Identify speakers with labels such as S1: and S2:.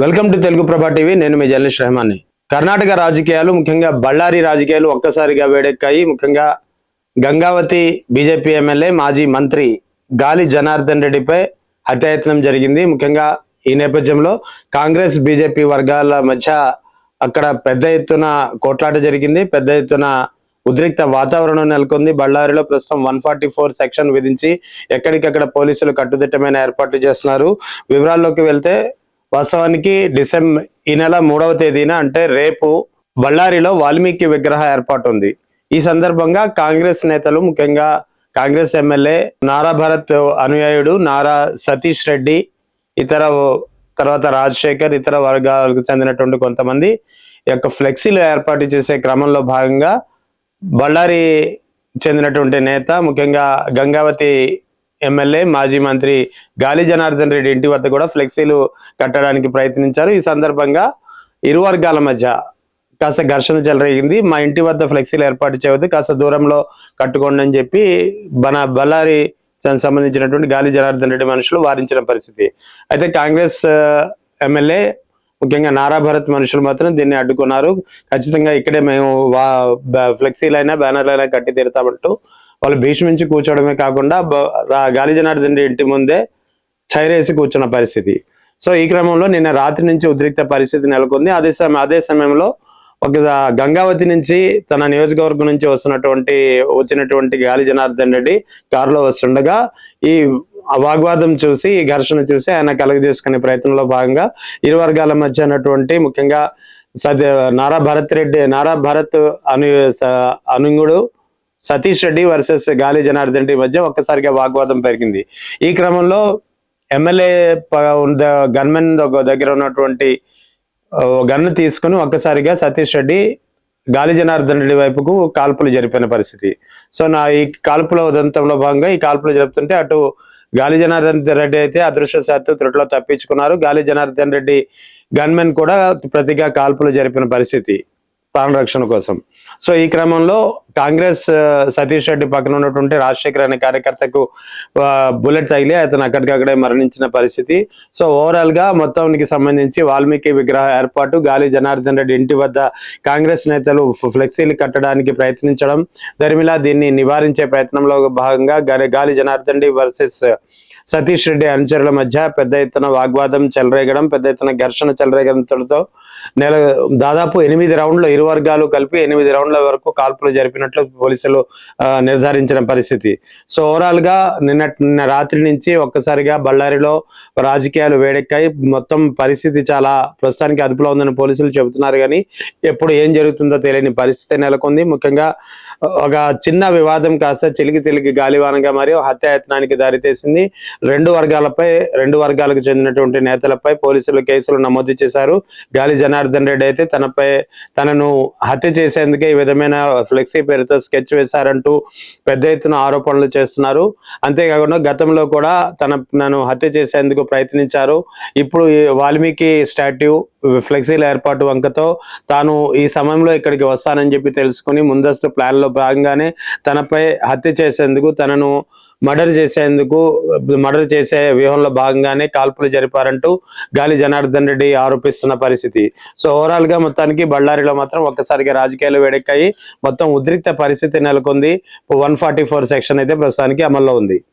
S1: Welcome to Telugu ప్రభా TV. నేను మీ journalist రెహమాన్ని. Karnataka రాజకీయాలు ముఖ్యంగా బళ్ళారి రాజకీయాలు ఒక్కసారిగా వేడెక్కాయి. ముఖ్యంగా గంగావతి బీజేపీ ఎమ్మెల్యే మాజీ మంత్రి గాలి జనార్దన్ రెడ్డిపై హత్యాయత్నం జరిగింది. ముఖ్యంగా ఈ నేపథ్యంలో కాంగ్రెస్ బీజేపీ వర్గాల మధ్య అక్కడ పెద్ద ఎత్తున కోట్లాట జరిగింది. పెద్ద ఎత్తున ఉద్రిక్త వాతావరణం నెలకొంది. బళ్ళారిలో ప్రస్తుతం వన్ ఫార్టీ ఫోర్ సెక్షన్ విధించి ఎక్కడికక్కడ పోలీసులు కట్టుదిట్టమైన ఏర్పాట్లు చేస్తున్నారు. వివరాల్లోకి వెళ్తే వాస్తవానికి డిసెంబర్ ఈ నెల మూడవ తేదీన అంటే రేపు బళ్ళారిలో వాల్మీకి విగ్రహ ఏర్పాటు ఉంది ఈ సందర్భంగా కాంగ్రెస్ నేతలు ముఖ్యంగా కాంగ్రెస్ ఎమ్మెల్యే నారా భరత్ అనుయాయుడు నారా సతీష్ రెడ్డి ఇతర తర్వాత రాజశేఖర్ ఇతర వర్గాలకు చెందినటువంటి కొంతమంది యొక్క ఫ్లెక్సీలు ఏర్పాటు చేసే క్రమంలో భాగంగా బళ్ళారి చెందినటువంటి నేత ముఖ్యంగా గంగావతి ఎమ్మెల్యే మాజీ మంత్రి గాలి జనార్దన్ రెడ్డి ఇంటి వద్ద కూడా ఫ్లెక్సీలు కట్టడానికి ప్రయత్నించారు. ఈ సందర్భంగా ఇరు వర్గాల మధ్య కాస్త ఘర్షణ చెలరేగింది మా ఇంటి వద్ద ఫ్లెక్సీలు ఏర్పాటు చేయవద్దు కాస్త దూరంలో కట్టుకోండి అని చెప్పి బన బళ్ళారి సంబంధించినటువంటి గాలి జనార్దన్ రెడ్డి మనుషులు వారించిన పరిస్థితి. అయితే కాంగ్రెస్ ఎమ్మెల్యే ముఖ్యంగా నారా భరత్ మనుషులు మాత్రం దీన్ని అడ్డుకున్నారు. ఖచ్చితంగా ఇక్కడే మేము వా ఫ్లెక్సీలైనా బ్యానర్లైనా కట్టి తీరుతామంటూ వాళ్ళు భీష్మించి కూర్చోవడమే కాకుండా బ- గాలి జనార్దన్ ఇంటి ముందే చైరేసి కూర్చున్న పరిస్థితి. సో ఈ క్రమంలో నిన్న రాత్రి నుంచి ఉద్రిక్త పరిస్థితి నెలకొంది. అదే సమయం అదే సమయంలో ఒక గంగావతి నుంచి తన నియోజకవర్గం నుంచి వస్తున్నటువంటి వచ్చినటువంటి గాలి జనార్దన్ రెడ్డి కారులో వస్తుండగా ఈ వాగ్వాదం చూసి ఈ ఘర్షణ చూసి ఆయన కలుగజేసుకునే ప్రయత్నంలో భాగంగా ఇరు వర్గాల మధ్య ఉన్నటువంటి ముఖ్యంగా సద నారా భరత్ రెడ్డి నారా భరత్ అను అనుగుడు అనుంగుడు సతీష్ రెడ్డి వర్సెస్ గాలి జనార్దన్ రెడ్డి మధ్య ఒక్కసారిగా వాగ్వాదం పెరిగింది. ఈ క్రమంలో ఎమ్మెల్యే గన్మెన్ దగ్గర ఉన్నటువంటి గన్ను తీసుకుని ఒక్కసారిగా సతీష్ రెడ్డి గాలి జనార్దన్ రెడ్డి వైపుకు కాల్పులు జరిపిన పరిస్థితి. సో నా ఈ కాల్పుల ఉదంతంలో భాగంగా ఈ కాల్పులు జరుపుతుంటే అటు గాలి జనార్దన్ రెడ్డి అయితే అదృష్టశాత్తు త్రుట్లో తప్పించుకున్నారు. గాలి జనార్దన్ రెడ్డి గన్మెన్ కూడా ప్రతిగా కాల్పులు జరిపిన పరిస్థితి. ప్రాణరక్షణ కోసం. సో ఈ క్రమంలో కాంగ్రెస్ సతీష్ రెడ్డి పక్కన ఉన్నటువంటి రాజశేఖర్ అనే కార్యకర్తకు బుల్లెట్ తగిలి అతను అక్కడికక్కడే మరణించిన పరిస్థితి. సో ఓవరాల్గా మొత్తానికి సంబంధించి వాల్మీకి విగ్రహ ఏర్పాటు గాలి జనార్దన్ రెడ్డి ఇంటి వద్ద కాంగ్రెస్ నేతలు ఫ్లెక్సీలు కట్టడానికి ప్రయత్నించడం దరిమిలా దీన్ని నివారించే ప్రయత్నంలో భాగంగా గాలి- గాలి జనార్దన్ రెడ్డి వర్సెస్ సతీష్ రెడ్డి అనుచరుల మధ్య పెద్ద ఎత్తున వాగ్వాదం చెలరేగడం పెద్ద ఎత్తున ఘర్షణ చెలరేగడంతో నెల దాదాపు ఎనిమిది రౌండ్లు ఇరు వర్గాలు కలిపి ఎనిమిది రౌండ్ల వరకు కాల్పులు జరిపినట్లు పోలీసులు నిర్ధారించిన పరిస్థితి. సో ఓవరాల్గా నిన్న నిన్న రాత్రి నుంచి ఒక్కసారిగా బళ్ళారిలో రాజకీయాలు వేడెక్కాయి. మొత్తం పరిస్థితి చాలా ప్రస్తుతానికి అదుపులో ఉందని పోలీసులు చెబుతున్నారు కానీ ఎప్పుడు ఏం జరుగుతుందో తెలియని పరిస్థితి నెలకొంది. ముఖ్యంగా ఒక చిన్న వివాదం కాస్త చిలికి చిలికి గాలివానంగా మరియు హత్యాయత్నానికి దారితీసింది. రెండు వర్గాలపై రెండు వర్గాలకు చెందినటువంటి నేతలపై పోలీసులు కేసులు నమోదు చేశారు. గాలి జనార్దన్ రెడ్డి అయితే తనపై తనను హత్య చేసేందుకే ఈ విధమైన ఫ్లెక్సీ పేరుతో స్కెచ్ వేశారంటూ పెద్ద ఎత్తున ఆరోపణలు చేస్తున్నారు. అంతేకాకుండా గతంలో కూడా తన నన్ను హత్య చేసేందుకు ప్రయత్నించారు. ఇప్పుడు వాల్మీకి స్టాట్యూ ఫ్లెక్సీల ఏర్పాటు వంకతో తాను ఈ సమయంలో ఇక్కడికి వస్తానని చెప్పి తెలుసుకుని ముందస్తు ప్లాన్లో భాగంగానే తనపై హత్య చేసేందుకు తనను మర్డర్ చేసేందుకు మర్డర్ చేసే వ్యూహంలో భాగంగానే కాల్పులు జరిపారంటూ గాలి జనార్దన్ రెడ్డి ఆరోపిస్తున్న పరిస్థితి. సో ఓవరాల్గా మొత్తానికి బళ్ళారిలో మాత్రం ఒక్కసారిగా రాజకీయాలు వేడెక్కాయి. మొత్తం ఉద్రిక్త పరిస్థితి నెలకొంది. వన్ ఫార్టీ ఫోర్ సెక్షన్ అయితే ప్రస్తుతానికి అమల్లో ఉంది.